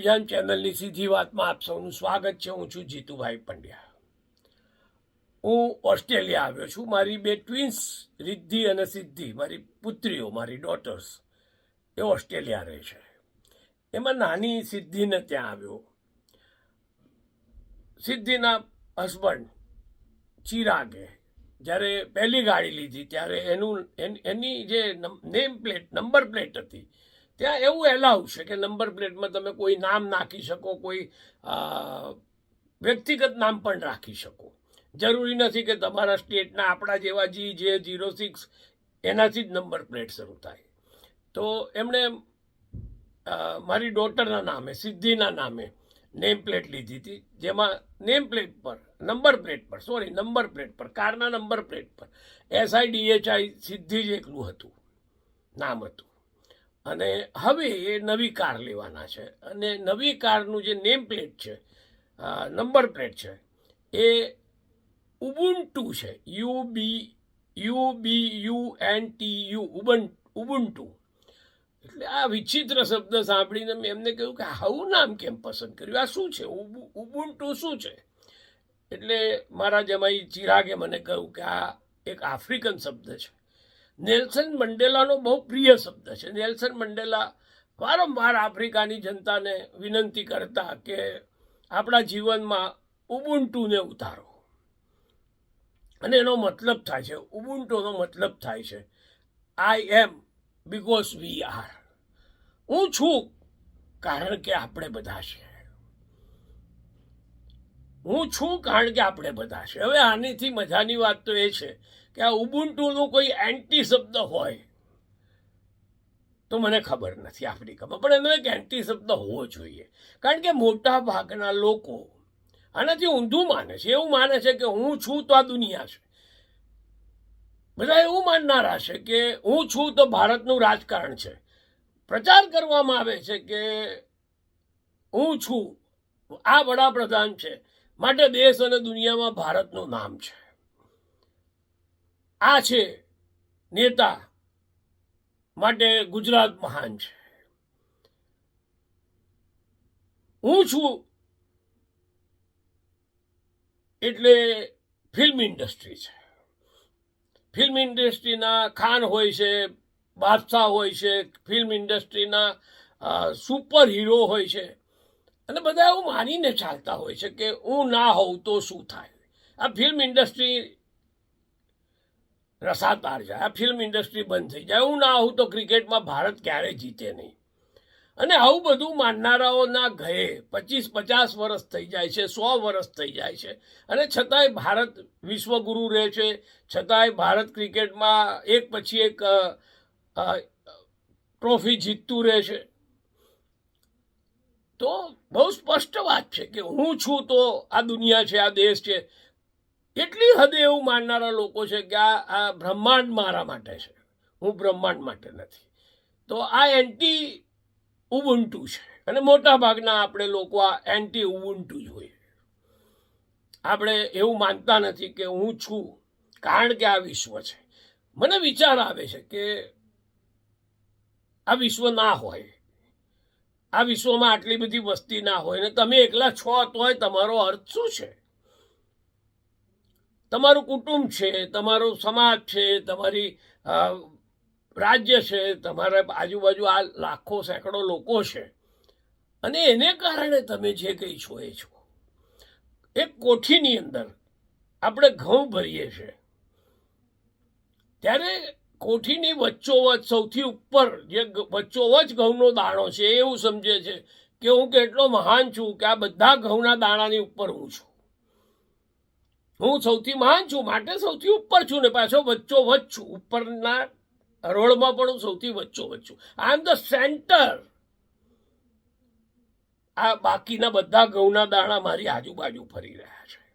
અભિયાન ચેનલની સીધી વાતમાં આપ સૌનું સ્વાગત છે. હું છું જીતુભાઈ પંડ્યા. હું ઓસ્ટ્રેલિયા આવ્યો છું. મારી બે ટ્વિન્સ, રિદ્ધિ અને સિદ્ધિ, મારી પુત્રીઓ, મારી ડોટર્સ, એ ઓસ્ટ્રેલિયા રહે છે. એમાં નાની સિદ્ધિને ત્યાં આવ્યો. સિદ્ધિના હસબન્ડ ચિરાગે. જ્યારે પહેલી ગાડી લીધી, ત્યારે એનું, એની જે નેમ પ્લેટ, નંબર પ્લેટ હતી ત્યાં એવું એલાઉ છે કે નંબર પ્લેટમાં તમે કોઈ નામ નાખી શકો, કોઈ વ્યક્તિગત નામ પણ રાખી શકો. જરૂરી નથી કે તમારા સ્ટેટના આપણા જેવા જી, જે જીરો સિક્સ, એનાથી જ નંબર પ્લેટ શરૂ થાય. તો એમણે મારી ડોટરના નામે, સિદ્ધિના નામે નેમ પ્લેટ લીધી હતી, જેમાં નેમ પ્લેટ પર, નંબર પ્લેટ પર, સોરી, નંબર પ્લેટ પર, કારના નંબર પ્લેટ પર એસઆઈ ડીએચઆઈ સિદ્ધિ જ એકલું હતું, નામ હતું. અને હવે એ નવી કાર લેવાના છે. અને નવી કારનું જે નેમ પ્લેટ છે નંબર પ્લેટ છે, એ ઉબુન્ટુ છે. U B U B U N T U ઉબન, Ubuntu. એટલે આ વિચિત્ર શબ્દ સાંભળીને મેં એમને કહ્યું કે આવું નામ કેમ પસંદ કર્યું? આ શું છે? ઉબુ- ઉબુન્ટુ શું છે? એટલે મારા જમાઈ ચિરાગે મને કહ્યું કે આ એક આફ્રિકન શબ્દ છે. નેલ્સન મંડેલાનો બહુ પ્રિય શબ્દ છે. નેલ્સન મંડેલા વારંવાર આફ્રિકાની જનતાને વિનંતી કરતા કે આપણા જીવનમાં ઉબુન્ટુને ઉતારો. અને એનો મતલબ થાય છે, ઉબુન્ટુનો મતલબ થાય છે આઈ એમ બિકોઝ વી આર હું છું કારણ કે આપણે બધા છે. હું છું કારણ કે આપણે બધા છે. હવે આનીથી મજાની વાત તો એ છે કે આ ઉબુન્ટુનો કોઈ એન્ટી શબ્દ હોય. તો મને ખબર નથી આફ્રિકામાં. પણ એનો એક એન્ટી શબ્દ હોવો જોઈએ. કારણ કે મોટા ભાગના લોકો આનાથી ઊંધું માને છે. એવું માને છે કે હું છું તો આ દુનિયા છે. બધા એવું માનનારા છે કે હું છું તો ભારતનું રાજકારણ છે. પ્રચાર કરવામાં આવે છે કે હું છું, આ વડાપ્રધાન છે. માટે દેશ અને દુનિયામાં ભારતનું નામ છે. આ છે નેતા માટે ગુજરાત મહાન છે. હું છું એટલે ફિલ્મ ઇન્ડસ્ટ્રી છે. ફિલ્મ ઇન્ડસ્ટ્રીના ખાન હોય છે, બાદશાહ હોય છે ફિલ્મ ઇન્ડસ્ટ્રીના સુપર હીરો હોય છે. અને બધા એવું માનીને ચાલતા હોય છે કે હું ના હોઉં તો શું થાય? આ ફિલ્મ ઇન્ડસ્ટ્રી રસાતાર જાય આ ફિલ્મ ઇન્ડસ્ટ્રી બંધ થઈ જાય. હું ના આવું તો ક્રિકેટમાં ભારત ક્યારેય જીતે નહીં. અને આવું બધું માનનારાઓના ગયે પચીસ પચાસ વર્ષ થઈ જાય છે, સો વર્ષ થઈ જાય છે. અને છતાંય ભારત વિશ્વગુરુ રહે છે. છતાંય ભારત ક્રિકેટમાં એક પછી એક ટ્રોફી જીતતું રહે છે. તો બહુ સ્પષ્ટ વાત છે કે હું છું તો આ દુનિયા છે, આ દેશ છે. એટલી હદે એવું માનનારા લોકો છે કે આ આ બ્રહ્માંડ મારા માટે છે? હું બ્રહ્માંડ માટે નથી. તો આ એન્ટી ઉબુન્ટુ છે. અને મોટા ભાગના આપણે લોકો આ એન્ટી ઉબુન્ટુ જ હોય. આપણે એવું માનતા નથી કે હું છું, કારણ કે આ વિશ્વ છે. મને વિચાર આવે છે કે આ વિશ્વ ના હોય. આ વિશ્વમાં આટલી બધી વસ્તી ના હોય ને તમે એકલા છો તોય તમારો અર્થ શું છે? તમારું કુટુંબ છે, તમારો સમાજ છે, તમારી રાજ્ય છે, તમારા આજુબાજુ આ લાખો, સેંકડો લોકો છે. અને એને કારણે તમે જે કંઈ છો એ છો. એક કોઠીની અંદર આપણે ઘઉં ભરીએ છીએ ત્યારે કોઠીની વચ્ચોવચ સૌથી ઉપર જે વચ્ચોવચ ઘઉંનો દાણો છે, એવું સમજે છે કે હું કેટલો મહાન છું કે આ બધા ઘઉંના દાણાની ઉપર હું છું. હું સૌથી મહાન છું, માટે સૌથી ઉપર છું ને પાછો વચ્ચોવચ છું. ઉપરના રોડમાં પણ હું સૌથી વચ્ચો છું. આઈ એમ ધ સેન્ટર આ બાકીના બધા ઘઉંના દાણા મારી આજુબાજુ ફરી રહ્યા છે.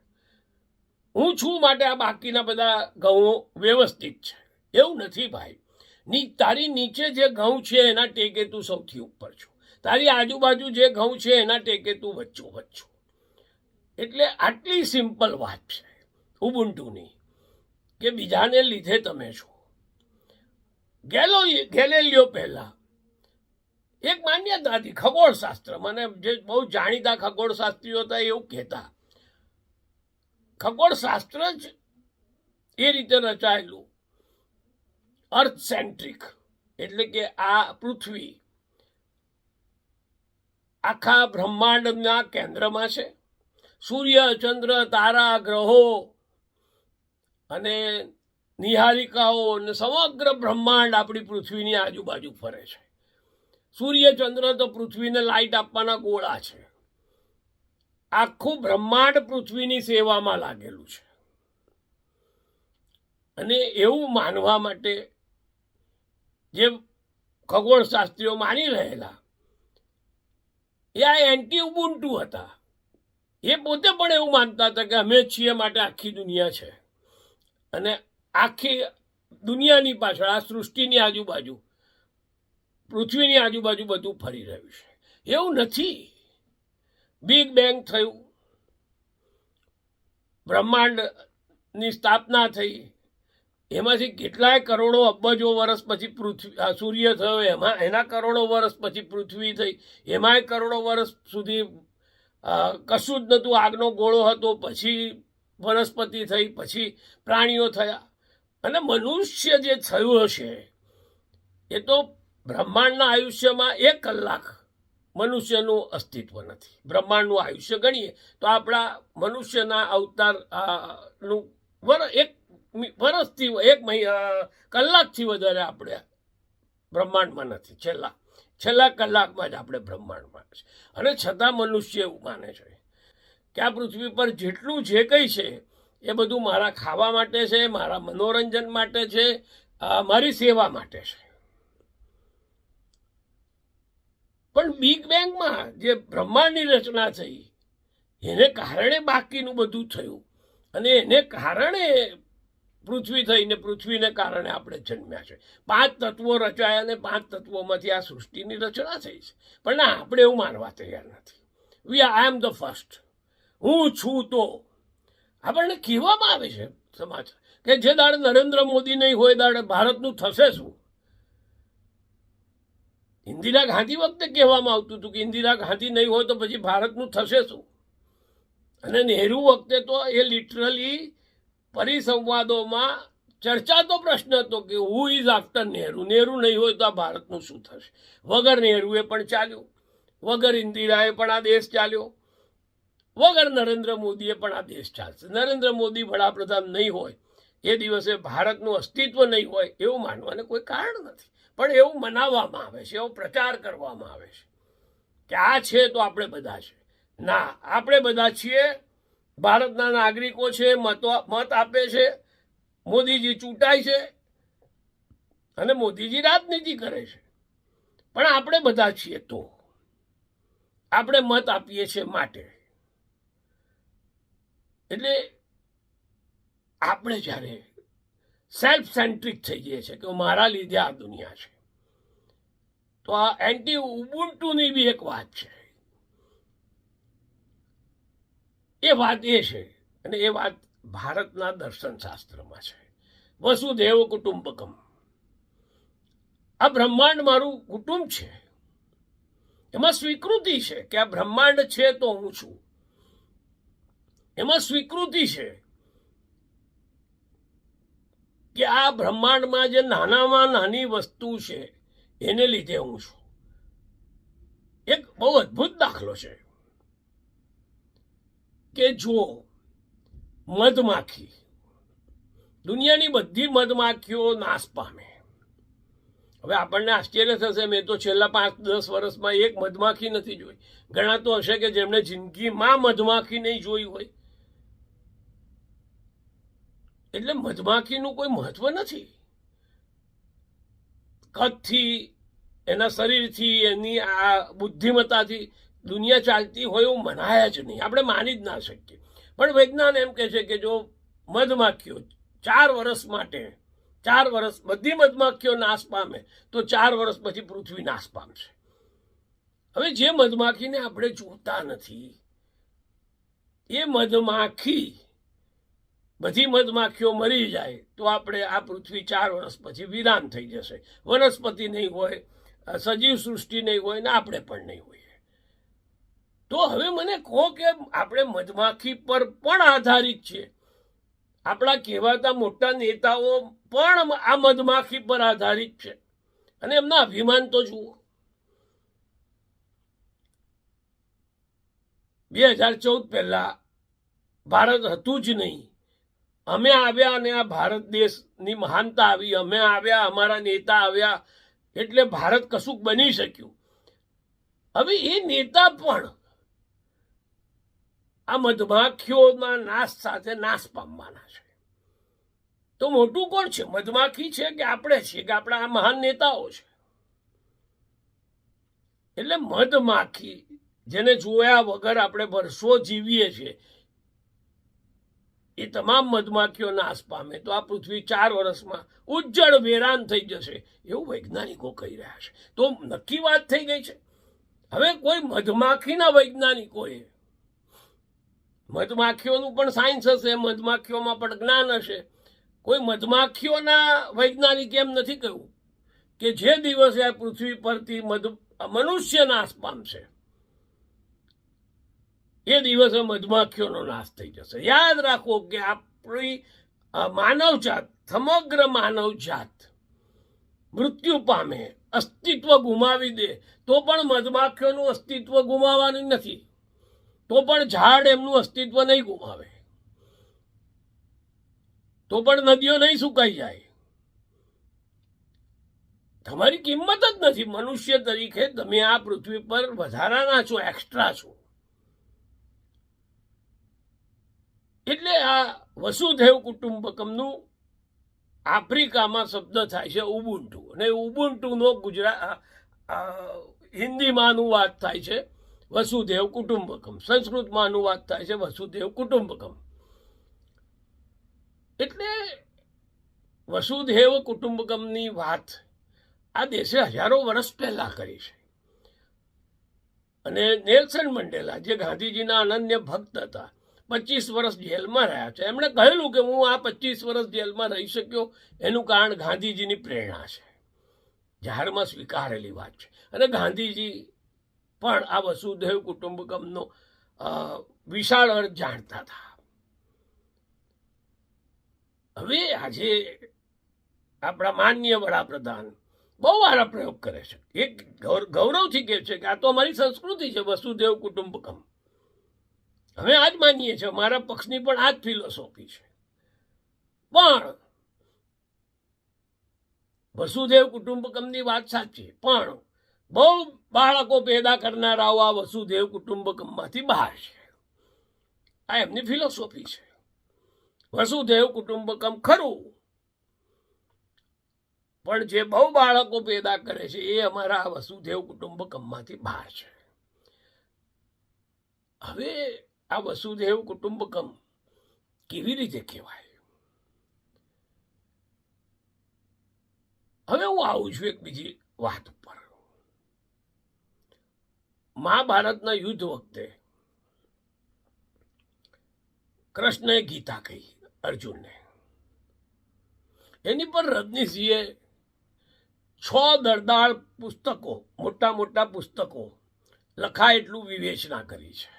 હું છું માટે આ બાકીના બધા ઘઉં વ્યવસ્થિત છે. એવું નથી ભાઈ. ની તારી નીચે જે ઘઉં છે એના ટેકે તું સૌથી ઉપર છું. તારી આજુબાજુ જે ઘઉં છે એના ટેકે તું વચ્ચો વચ્ચો એટલે આટલી સિમ્પલ વાત છે. ઉબુન્ટુની, કે બીજાને લીધે તમે છો. ગેલો ગેલેલિયો પહેલા. એક માન્યતા હતી, ખગોળશાસ્ત્ર. મને જે બહુ જાણીતા ખગોળશાસ્ત્રીઓ હતા એવું કહેતા. ખગોળશાસ્ત્ર જ એ રીતે રચાયેલું. અર્થ સેન્ટ્રિક એટલે કે આ પૃથ્વી આખા બ્રહ્માંડના કેન્દ્રમાં છે. સૂર્ય, ચંદ્ર, તારા, ગ્રહો અને નિહારિકાઓ અને સમગ્ર બ્રહ્માંડ આપણી પૃથ્વીની આજુબાજુ ફરે છે. સૂર્ય, ચંદ્ર તો પૃથ્વીને લાઈટ આપવાના ગોળા છે. આખું બ્રહ્માંડ પૃથ્વીની સેવામાં લાગેલું છે. અને એવું માનવા માટે જે ખગોળશાસ્ત્રીઓ માની રહેલા, એ આ એન્ટી ઉબુન્ટુ હતા. એ પોતે પણ એવું માનતા હતા કે અમે છીએ માટે આખી દુનિયા છે. અને આખી દુનિયાની પાછળ, આ સૃષ્ટિની આજુબાજુ, પૃથ્વીની આજુબાજુ બધું ફરી રહ્યું છે. એવું નથી. બિગ બેંગ થયું. બ્રહ્માંડની સ્થાપના થઈ. એમાંથી કેટલાય કરોડો અબજો વર્ષ પછી પૃથ્વી સૂર્ય થયો, એમાં, એના કરોડો વર્ષ પછી પૃથ્વી થઈ. એમાંય કરોડો વર્ષ સુધી કશું જ નહોતું. આગનો ગોળો હતો, પછી વનસ્પતિ થઈ, પછી પ્રાણીઓ થયા. અને મનુષ્ય જે થયું હશે, એ તો બ્રહ્માંડના આયુષ્યમાં એક કલાક મનુષ્યનું અસ્તિત્વ નથી. બ્રહ્માંડનું આયુષ્ય ગણીએ, તો આપણા મનુષ્યના અવતારનું વર, એક વરસથી, એક કલાકથી વધારે આપણે બ્રહ્માંડમાં નથી. છેલ્લા છેલ્લા કલાકમાં જ આપણે બ્રહ્માંડમાં અને છતાં મનુષ્ય એવું માને છે. કે આ પૃથ્વી પર જેટલું જે કંઈ છે, એ બધું મારા ખાવા માટે છે, મારા મનોરંજન માટે છે મારી સેવા માટે છે. પણ બિગ બેંગમાં જે બ્રહ્માંડની રચના થઈ, એને કારણે બાકીનું બધું થયું. અને એને કારણે પૃથ્વી થઈને પૃથ્વીને કારણે આપણે જન્મ્યા છે. પાંચ તત્વો રચાયા અને પાંચ તત્વોમાંથી આ સૃષ્ટિની રચના થઈ છે. પણ ના, આપણે એવું માનવા તૈયાર નથી. વી આઈ એમ ધ ફર્સ્ટ હું છું તો. આપણને કહેવામાં આવે છે સમાચાર કે જે દાડે નરેન્દ્ર મોદી નહીં હોય, દાડે ભારતનું થશે શું? ઇન્દિરા ગાંધી વખતે કહેવામાં આવતું હતું કે ઇન્દિરા ગાંધી નહીં હોય તો પછી ભારતનું થશે શું? અને નહેરુ વખતે તો એ લિટરલી પરિસંવાદોમાં ચર્ચાતો પ્રશ્ન હતો કે who is after Nehru? Nehru નહીં હોય તો આ ભારતનું શું થશે? વગર નહેરુએ પણ ચાલ્યું. વગર ઇન્દિરાએ પણ આ દેશ ચાલ્યો. વગર નરેન્દ્ર મોદીએ પણ આ દેશ ચાલશે. નરેન્દ્ર મોદી વડાપ્રધાન નહીં હોય, એ દિવસે ભારતનું અસ્તિત્વ નહીં હોય એવું માનવાને કોઈ કારણ નથી. પણ એવું મનાવવામાં આવે છે, એવો પ્રચાર કરવામાં આવે છે કે આ છે તો આપણે બધા છે. ના, આપણે બધા છીએ, ભારતના નાગરિકો છે, મતો, મત આપે છે, મોદીજી ચૂંટાય છે અને મોદીજી રાજનીતિ કરે છે. પણ આપણે બધા છીએ તો, આપણે મત આપીએ છીએ માટે. એટલે આપણે જ્યારે સેલ્ફ સેન્ટ્રિક થઈ જઈએ છીએ કે મારા લીધે આ દુનિયા છે, તો આ એન્ટી ઉબુન્ટુની બી એક વાત છે. એ વાત એ છે અને એ વાત ભારતના દર્શન શાસ્ત્રમાં છે. વસુદેવ કુટુંબકમ. આ બ્રહ્માંડ મારું કુટુંબ છે. એમાં સ્વીકૃતિ છે કે આ બ્રહ્માંડ છે તો હું છું. એમાં સ્વીકૃતિ છે કે આ બ્રહ્માંડમાં જે નાનામાં નાની વસ્તુ છે, એને લીધે હું છું. એક બહુ અદ્ભુત દાખલો છે કે જો મધમાખી. દુનિયાની બધી મધમાખીઓ નાશ પામે. હવે આપણને આશ્ચર્ય થશે, મેં તો છેલ્લા પાંચ, દસ વર્ષમાં એક મધમાખી નથી જોઈ. ઘણા હશે કે જેમણે જિંદગીમાં મધમાખી નહીં જોઈ હોય. એટલે મધમાખીનું કોઈ મહત્વ નથી. કદથી, એના શરીરથી, એની આ બુદ્ધિમત્તાથી દુનિયા ચાલતી હોય એવું મનાય જ નહીં. આપણે માની જ ના શકીએ. પણ વૈજ્ઞાન એમ કહે છે કે જો મધમાખીઓ ચાર વર્ષ માટે, ચાર વર્ષ બધી મધમાખીઓ નાશ પામે, તો ચાર વર્ષ પછી પૃથ્વી નાશ પામશે. હવે જે મધમાખીને આપણે જોતા નથી, એ મધમાખી બધી મધમાખીઓ મરી જાય તો આપણે આ પૃથ્વી ચાર વર્ષ પછી વિરાન થઈ જશે. વનસ્પતિ નહીં હોય, સજીવ સૃષ્ટિ નહીં હોય ને આપણે પણ નહીં હોઈએ. તો હવે મને કહો કે આપણે મધમાખી પર પણ આધારિત છે. આપણા કહેવાતા મોટા નેતાઓ પણ આ મધમાખી પર આધારિત છે. અને એમના અભિમાન તો જુઓ. બે હજાર ચૌદ પહેલા ભારત હતું જ નહીં. અમે આવ્યા અને આ ભારત દેશની મહાનતા આવી. અમે આવ્યા, અમારા નેતા આવ્યા. એટલે ભારત કશુંક બની શક્યું. હવે એ નેતા પણ આ મધમાખીઓના નાશ સાથે નાશ પામવાના છે. તો મોટું કોણ છે? મધમાખી છે કે આપણે છીએ કે આપણા આ મહાન નેતાઓ છે? એટલે મધમાખી જેને જોયા વગર આપણે વર્ષો જીવીએ છીએ એ તમામ મધમાખીઓ નાશ પામે. તો આ પૃથ્વી ચાર વર્ષમાં ઉજ્જળ વેરાન થઈ જશે. એવું વૈજ્ઞાનિકો કહી રહ્યા છે. તો નક્કી વાત થઈ ગઈ છે. હવે કોઈ મધમાખીના વૈજ્ઞાનિકોએ મધમાખીઓનું પણ સાયન્સ હશે, મધમાખીઓમાં પણ જ્ઞાન હશે. કોઈ મધમાખીઓના વૈજ્ઞાનિક એમ નથી કહ્યું કે જે દિવસે આ પૃથ્વી પરથી મધ મનુષ્ય નાશ પામશે. એ દિવસે મધમાખીઓનો નાશ થઈ જશે. યાદ રાખો કે આપણી માનવજાત, સમગ્ર માનવજાત મૃત્યુ પામે, અસ્તિત્વ ગુમાવી દે, તો પણ મધમાખીઓનું અસ્તિત્વ ગુમાવવાનું નથી. તો પણ ઝાડ એમનું અસ્તિત્વ નહીં ગુમાવે. તો પણ નદીઓ નહીં સુકાઈ જાય. તમારી કિંમત જ નથી. મનુષ્ય તરીકે તમે આ પૃથ્વી પર વધારાના છો એક્સ્ટ્રા છો. એટલે આ વસુધૈવ કુટુંબકમનું આફ્રિકામાં શબ્દ થાય છે ઉબુન્ટુ. અને ઉબુન્ટુનો ગુજરાત હિન્દીમાં અનુવાદ થાય છે વસુદેવ કુટુંબકમ. સંસ્કૃતમાં અનુવાદ થાય છે વસુદેવ કુટુંબકમ. એટલે વસુદેવ કુટુંબકમની વાત આ દેશે હજારો વર્ષ પહેલા કરી છે. અને નેલ્સન મંડેલા, જે ગાંધીજીના અનન્ય ભક્ત હતા પચીસ વર્ષ જેલમાં રહ્યા છે. એમણે કહેલું કે હું આ પચીસ વર્ષ જેલમાં રહી શક્યો, એનું કારણ ગાંધીજીની પ્રેરણા છે. જાહેરમાં સ્વીકારેલી વાત છે. અને ગાંધીજી પણ આ વસુદેવ કુટુંબકમનો વિશાળ અર્થ જાણતા હતા. હવે આજે આપણા માન્ય વડાપ્રધાન બહુ સારા પ્રયોગ કરે છે. એક ગૌરવથી કહે છે કે આ તો અમારી સંસ્કૃતિ છે વસુદેવ કુટુંબકમ. હવે આ જ માનીએ છીએ, મારા પક્ષની પણ આ જ ફિલોસોફી છે. પણ વસુદેવ કુટુંબકમની વાત સાચી, પણ બહુ બાળકો પેદા કરનારાઓ આ વસુદેવ કુટુંબકમમાંથી બહાર છે. આ એમની ફિલોસોફી છે. વસુદેવ કુટુંબકમ ખરું, પણ જે બહુ બાળકો પેદા કરે છે એ અમારા આ વસુદેવ કુટુંબકમમાંથી બહાર છે. હવે આ વસુદેવ કુટુંબકમ કેવી રીતે કહેવાય? હવે હું આવું છું એક બીજી વાત ઉપર. મહાભારતના યુદ્ધ વખતે કૃષ્ણએ ગીતા કહી અર્જુનને. એની પર રજનીસિંહે છ દરદાર પુસ્તકો, મોટા મોટા પુસ્તકો લખાય એટલું વિવેચના કરી છે.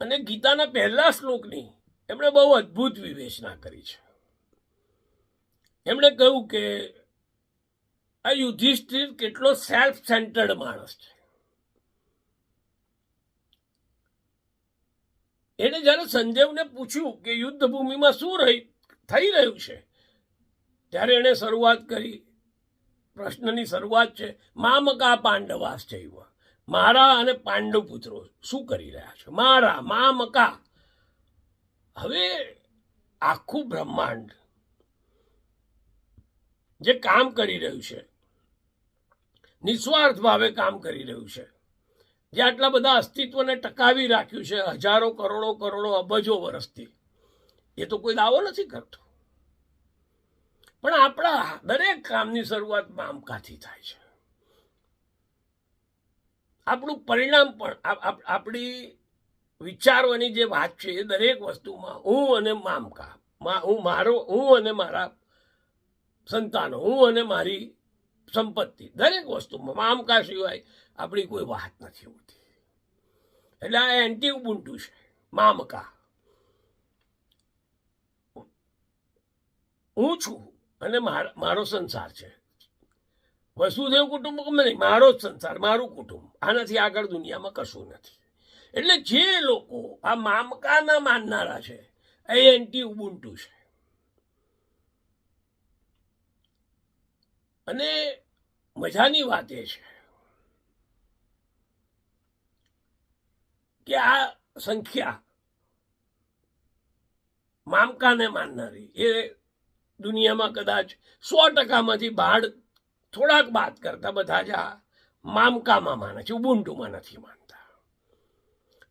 અને ગીતાના પહેલા શ્લોકની એમણે બહુ અદ્ભુત વિવેચના કરી છે. એમણે કહ્યું કે આ યુધિષ્ઠિર કેટલો સેલ્ફ સેન્ટર્ડ માણસ છે. એને જ્યારે સંજયને પૂછ્યું કે યુદ્ધ ભૂમિમાં શું રહી, થઈ રહ્યું છે, ત્યારે એણે શરૂઆત કરી. પ્રશ્નની શરૂઆત છે, મામકા પાંડવાસ જૈવ. મારા અને પાંડવ પુત્રો શું કરી રહ્યા છે? મારા, મા મકા. હવે આખું બ્રહ્માંડ જે કામ કરી રહ્યું છે, નિસ્વાર્થ ભાવે કામ કરી રહ્યું છે, જે આટલા બધા અસ્તિત્વને ટકાવી રાખ્યું છે, હજારો, કરોડો કરોડો, અબજો વર્ષથી, એ તો કોઈ દાવો નથી કરતો. પણ આપણા દરેક કામની શરૂઆત મામકાથી થાય છે. આપણું પરિણામ પણ આપ- આપ- આપણી વિચારવાની જે વાત છે એ દરેક વસ્તુમાં હું અને મામકા હું મારો, હું અને મારા સંતાનો, હું અને મારી સંપત્તિ, દરેક વસ્તુમાં મામકા સિવાય આપણી કોઈ વાત નથી હોતી. એટલે આ એન્ટી ઉબુન્ટુ છે મામકા હું છું અને મારો સંસાર છે. વસુદેવ કુટુંબ નહીં, મારો જ સંસાર, મારું કુટુંબ. આનાથી આગળ દુનિયામાં કશું નથી. એટલે જે લોકો આ મામકાના માનનારા છે, એ એન્ટી ઉબુન્ટુ છે. અને મજાની વાત એ છે કે આ સંખ્યા મામકાને માનનારી, એ દુનિયામાં કદાચ સો ટકામાંથી બાળ થોડાક બાદ કરતા બધા જ આ મામકામાં માને છે, ઉબુન્ટુમાં નથી માનતા.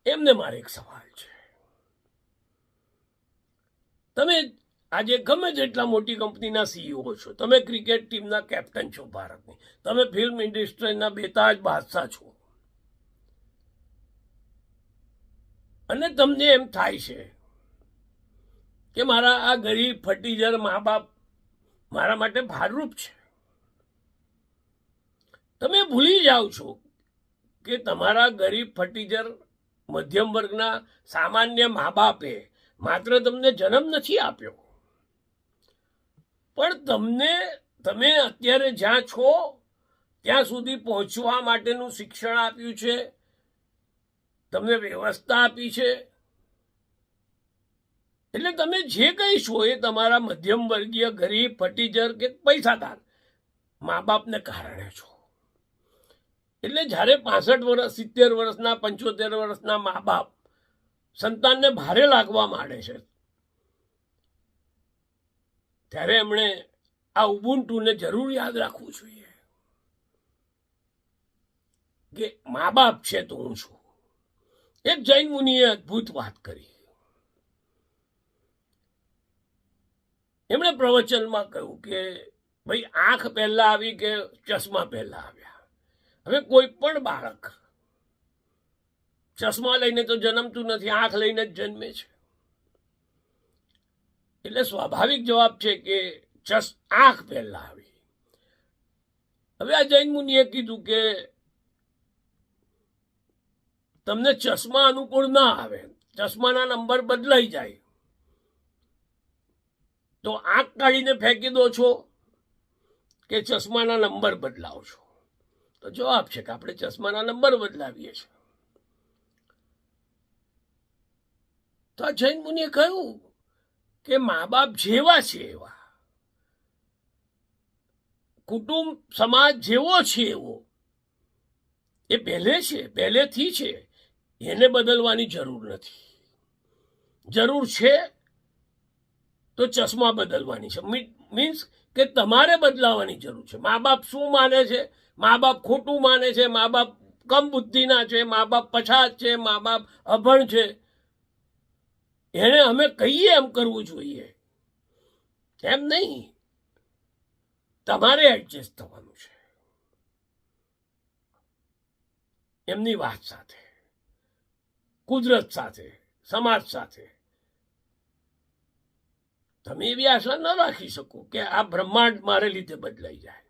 એમને મારે એક સવાલ છે. તમે આજે ગમે તેટલા મોટી કંપનીના સીઈઓ છો, તમે ક્રિકેટ ટીમના કેપ્ટન છો ભારતની, તમે ફિલ્મ ઇન્ડસ્ટ્રીના બેતાજ બાદશાહ છો. અને તમને એમ થાય છે કે મારા આ ગરીબ ફટીજર મા બાપ મારા માટે ભારરૂપ છે. તમે ભૂલી જાઓ છો કે તમારા ગરીબ ફટીજર મધ્યમ વર્ગના સામાન્ય મા બાપે માત્ર તમને જન્મ નથી આપ્યો. પણ તમને, તમે અત્યારે જ્યાં છો, ત્યાં સુધી પહોંચવા માટેનું શિક્ષણ આપ્યું છે, તમને વ્યવસ્થા આપી છે. એટલે તમે જે કંઈ છો એ તમારા મધ્યમ વર્ગીય ગરીબ ફટીજર કે પૈસાદાર મા બાપને કારણે છો. એટલે જ્યારે પાસઠ વર્ષ, સિત્તેર વર્ષના, પંચોતેર વર્ષના મા બાપ સંતાનને ભારે લાગવા માંડે છે, ત્યારે એમણે આ ઉબુન્ટુને જરૂર યાદ રાખવું જોઈએ કે મા બાપ છે તો હું છું. એક જૈન મુનિએ અદ્ભુત વાત કરી. એમણે પ્રવચનમાં કહ્યું કે, ભાઈ, આંખ પહેલા આવી કે ચશ્મા પહેલા આવ્યા? હવે કોઈ પણ બાળક ચશ્મા લઈને તો જન્મતું નથી, આંખ લઈને જ જન્મે છે. એટલે સ્વાભાવિક જવાબ છે કે ચસ, આંખ પહેલા આવી. હવે આ જૈન મુનિએ કીધું કે તમને ચશ્મા અનુકૂળ ના આવે, ચશ્માના નંબર બદલાઈ જાય. તો આંખ કાઢીને ફેંકી દો છો કે ચશ્માના નંબર બદલાવ છો? તો જવાબ છે કે આપણે ચશ્માના નંબર બદલાવીએ છીએ. તો જૈન મુનિએ કહ્યું કે મા બાપ જેવા છે એવા. કુટુંબ, સમાજ જેવો છે એવો. એ પહેલે છે, પહેલેથી છે. એને બદલવાની જરૂર નથી. જરૂર છે તો ચશ્મા બદલવાની છે. મીન્સ કે તમારે બદલાવાની જરૂર છે. મા બાપ શું માને છે? મા બાપ ખોટું માને છે મા બાપ કમ બુદ્ધિના છે મા બાપ પછાત છે મા બાપ અભણ છે. એને અમે કહીએ એમ કરવું જોઈએ. એમ નહીં? તમારે એડજસ્ટ થવાનું છે. એમની વાત સાથે, કુદરત સાથે, સમાજ સાથે. તમે એવી આશા ન રાખી શકો કે આ બ્રહ્માંડ મારે લીધે બદલાઈ જાય.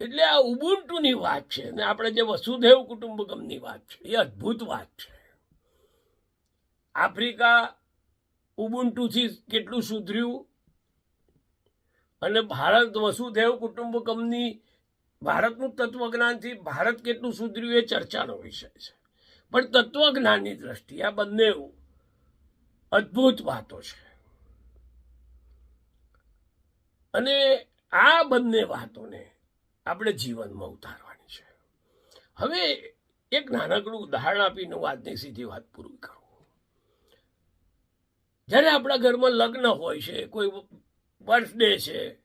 એટલે આ ઉબુન્ટુની વાત છે અને આપણે જે વસુધૈવ કુટુંબકમની વાત છે, એ અદ્ભુત વાત છે. આફ્રિકા ઉબુન્ટુથી કેટલું સુધર્યું? અને ભારત વસુધૈવ કુટુંબકમની ભારતનું તત્વજ્ઞાનથી ભારત કેટલું સુધર્યું એ ચર્ચાનો વિષય છે. પણ તત્વજ્ઞાનની દ્રષ્ટિએ આ બંને અદ્ભુત વાતો છે. અને આ બંને વાતોને આપણે જીવનમાં ઉતારવાની છે. હવે એક નાનકડું ઉદાહરણ આપીને વાતની સીધી વાત પૂરી કરું. જ્યારે આપણા ઘરમાં લગ્ન હોય છે, કોઈ બર્થડે છે,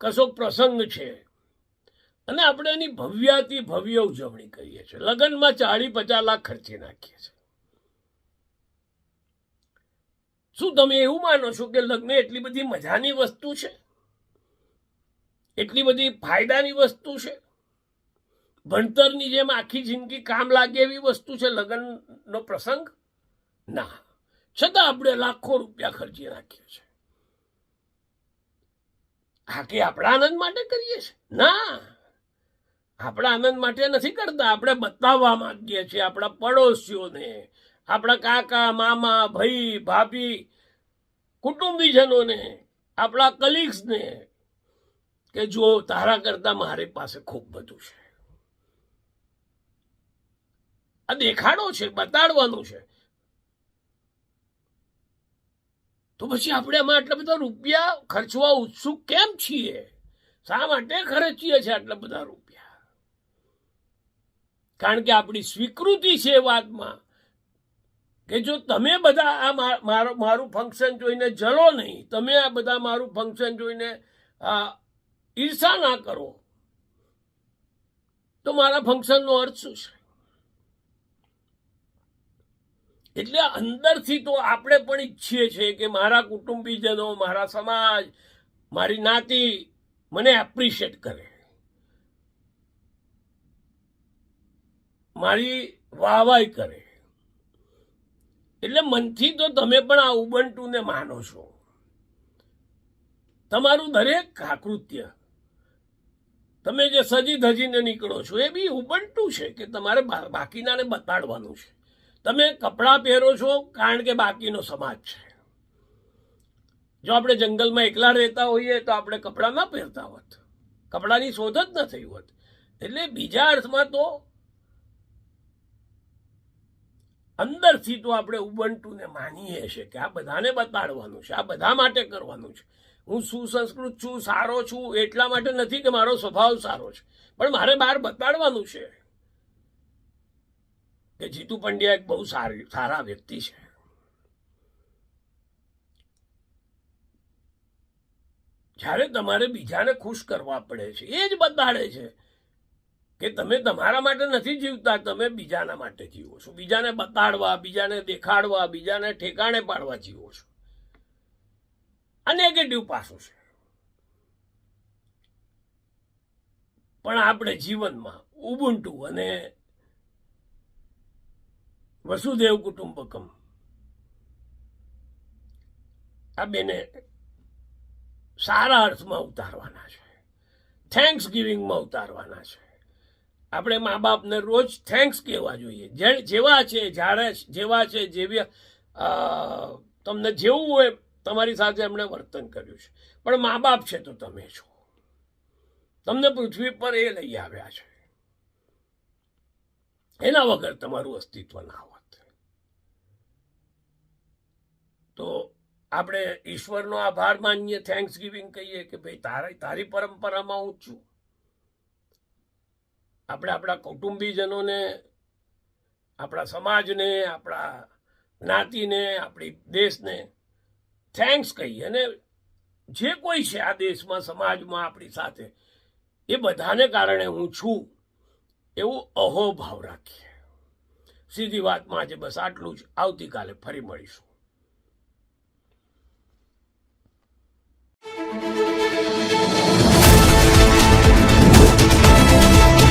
કશોક પ્રસંગ છે, અને આપણે એની ભવ્યાતી ભવ્ય ઉજવણી કરીએ છીએ, લગ્નમાં ચાળી પચાસ લાખ ખર્ચી નાખીએ છીએ. શું તમે એવું માનો છો કે લગ્ન એટલી બધી મજાની વસ્તુ છે? એટલી બધી ફાયદાની વસ્તુ છે? ભણતરની જેમ આખી જિંદગી કામ લાગે એવી વસ્તુ છે લગ્નનો પ્રસંગ? ના. છતાં આપણે લાખો રૂપિયા ખર્ચી નાખીએ છીએ. આ આપણા આનંદ માટે કરીએ છીએ ના. આપણા આનંદ માટે નથી કરતા. આપણે બતાવવા માંગીએ છીએ આપણા પડોશીઓને, આપણા કાકા, મામા, ભાઈ, ભાભી, કુટુંબીજનોને, આપણા કલીગ્સને કે જો તારા કરતા મારી પાસે ખૂબ બધું છે. આ દેખાડો છે, બતાડવાનું છે. તો પછી આપણે આમાં આટલા બધા રૂપિયા ખર્ચવા ઉત્સુક કેમ છીએ? શા માટે ખર્ચીએ છીએ આટલા બધા રૂપિયા? કારણ કે આપણી સ્વીકૃતિ છે વાતમાં કે જો તમે બધા આ મારો, મારું ફંક્શન જોઈને જલો નહીં, તમે આ બધા મારું ફંક્શન જોઈને, આ ઈર્ષા ના કરો. તો મારા ફંક્શનનો અર્થ શું છે? એટલે અંદરથી તો આપણે પણ ઈચ્છીએ છીએ કે મારા કુટુંબીજનો, મારા સમાજ, મારી નાતી મને એપ્રિશિએટ કરે. મારી વાહવાઈ કરે. એટલે મનથી તો તમે પણ આ ઉબંટુને માનો છો. તમારું દરેક આકૃત્ય તમે જે સજી ધજીને નીકળો છો, એ બી ઉબંટુ છે કે તમારે બાકીનાને બતાડવાનું છે. તમે કપડાં પહેરો છો કારણ કે બાકીનો સમાજ છે. જો આપણે જંગલમાં એકલા રહેતા હોઈએ તો આપણે કપડાં ના પહેરતા હોત. કપડાની શોધ જ ન થઈ હોત. એટલે બીજા અર્થમાં તો અંદરથી તો આપણે ઉબંટુને માનીએ છીએ કે આ બધાને બતાડવાનું છે, આ બધા માટે કરવાનું છે. હું સુસંસ્કૃત છું, સારો છું, એટલા માટે નથી કે મારો સ્વભાવ સારો છે. પણ મારે બહાર બતાડવાનું છે કે જીતુ પંડ્યા એક બહુ સારી, સારા વ્યક્તિ છે. જ્યારે તમારે બીજાને ખુશ કરવા પડે છે, એ જ બતાડે છે કે તમે તમારા માટે નથી જીવતા, તમે બીજાના માટે જીવો છો. બીજાને બતાડવા, બીજાને દેખાડવા, બીજાને ઠેકાણે પાડવા જીવો છો. આ નેગેટિવ પાસું છે. પણ આપણે જીવનમાં ઉબુન્ટુ અને વસુદેવ કુટુંબકમ, આ બેને સારા અર્થમાં ઉતારવાના છે. થેન્ક્સ ગિવિંગમાં ઉતારવાના છે. આપણે મા બાપને રોજ થેન્ક્સ કહેવા જોઈએ. જેવા છે જ્યારે જેવા છે, જેવી તમને જેવું હોય તમારી સાથે એમણે વર્તન કર્યું છે. પણ મા બાપ છે તો તમે છો. તમને પૃથ્વી પર એ લઈ આવ્યા છે. એના વગર તમારું અસ્તિત્વ ના હોત. તો આપણે ઈશ્વરનો આભાર માનીએ થેન્ક્સ ગિવિંગ કહીએ કે ભાઈ તારી તારી પરંપરામાં હું છું. આપણે આપણા કુટુંબીજનોને, આપણા સમાજને, આપણા જ્ઞાતિને, આપણી દેશને થેન્ક્સ કહીએ અને જે કોઈ છે આ દેશમાં, સમાજમાં, આપણી સાથે, એ બધાને કારણે હું છું એવું અહોભાવ રાખીએ. સીધી વાતમાં આજે બસ આટલું જ. આવતીકાલે ફરી મળીશું.